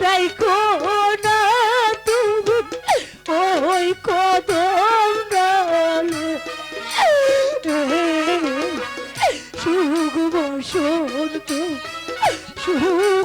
ডাইকো না তুমি ওই কদম ডালে সুখ বসন্ত সুখের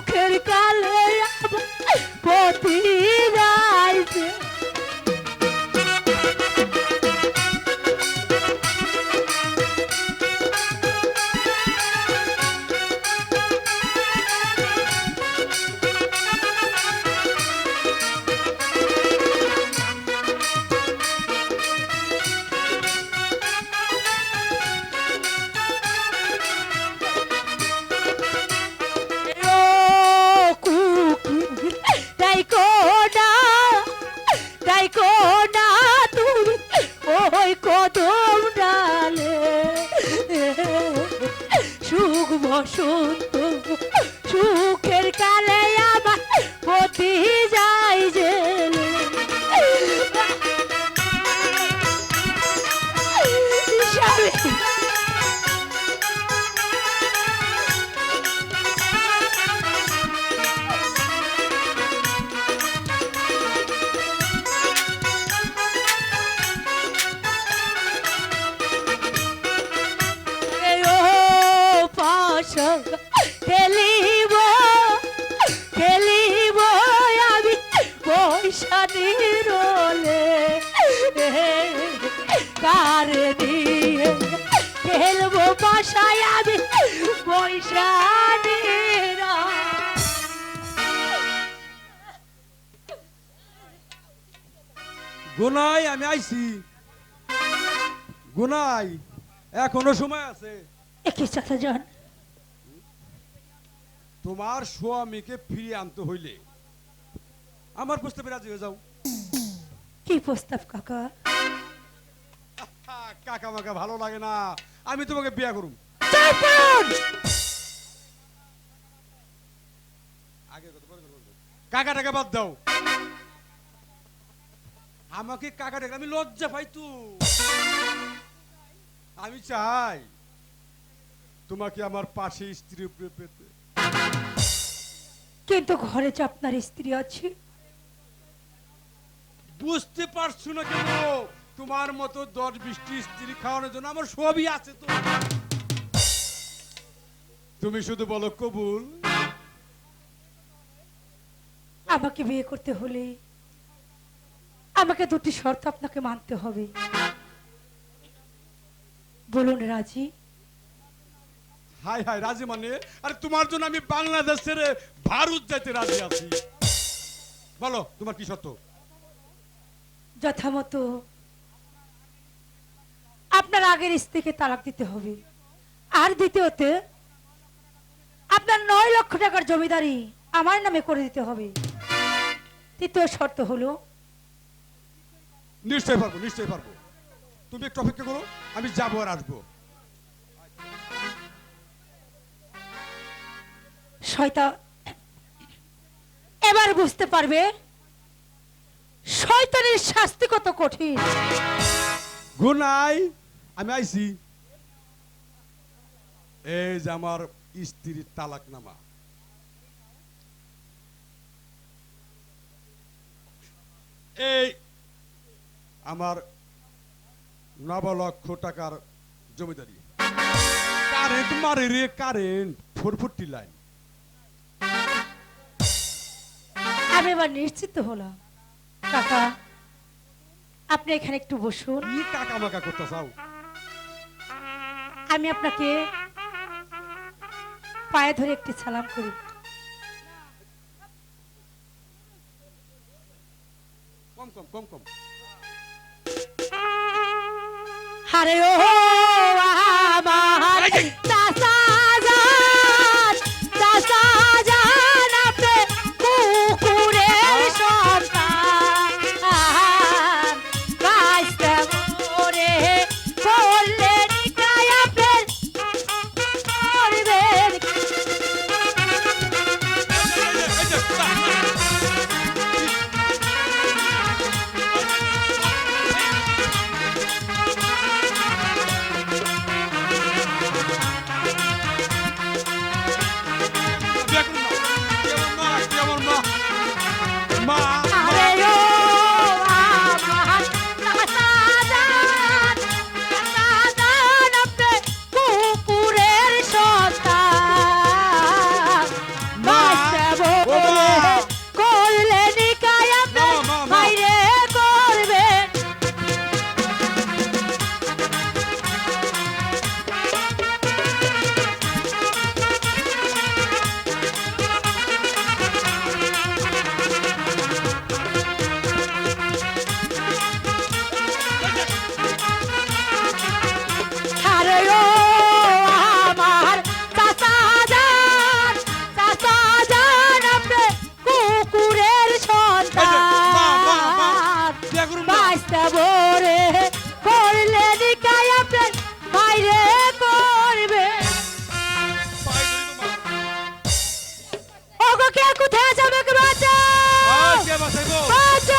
ডালে। সুখ বসন্ত খেলিব খেলিব আমি পয়সানি রোলে। কার দিয়ে খেলব বাসায় আমি গুনাই আমি আইছি। গুনাই এখনও সময় আছে। একই চাচা যান তোমার স্বামীকে ফিরিয়ে আনতে হইলে আমার প্রস্তাবে রাজি হয়ে যাও। কি প্রস্তাব কাকা? কাকা মাকা ভালো লাগে না। আমি তোমাকে বিয়ে করুম। কাকা টাকা বাদ দাও। আমাকে কাকা টাকা আমি লজ্জা পাই তো। আমি চাই তোমাকে আমার পাশে স্ত্রী পেতে। কিন্তু ঘরে যে আপনার স্ত্রী আছে? বুঝতে পারছ না কেন? তোমার মতো দশ বৃষ্টি স্ত্রী খাওয়ানোর জন্য আমার সবই আছে তো। তুমি শুধু বলো কবুল? আমাকে বিয়ে করতে হলে আমাকে দুটি শর্ত আপনাকে মানতে হবে। বলুন রাজি। হাই হাই রাজি মানে? আরে তোমার জন্য আমি বাংলাদেশ ছেড়ে ভারত যাইতে রাজি আছি। বলো তোমার কি সত্য যথামতো আপনার আগের স্ত্রীকে তালাক দিতে হবে। আর দ্বিতীয়তে আপনার নয় লক্ষ টাকার জমিদারি আমার নামে করে দিতে হবে। তৃতীয় শর্ত হলো নিশ্চয়ই পারব নিশ্চয়ই পারব। তুমি একটু অপেক্ষা করো আমি যাব আর আসব। শয়তা এবার বুঝতে পারবে শয়তানের শাস্তি কত কঠিন। গুনাই আমি আইছি। এই যে আমার স্ত্রীর তালাক নামা এই আমার নব লক্ষ টাকার জমিদারি। কারেন্ট মারে রে, কারেন্ট ফুটফুটি লাইন। আমি এবার নিশ্চিত হলাম। কাকা আপনি এখানে একটু বসুন। কি কাকা মাকা করতে চাও আমি আপনাকে পায়ে ধরে একটি সালাম করি। কম কম কম কম। আরে ও 함께 하고 대한민국을 맞아! 맞아!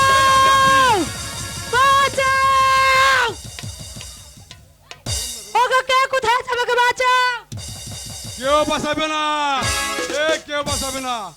맞아! 함께 하고 대한민국을 맞아! 깨워봐 사변아! 예 깨워봐 사변아!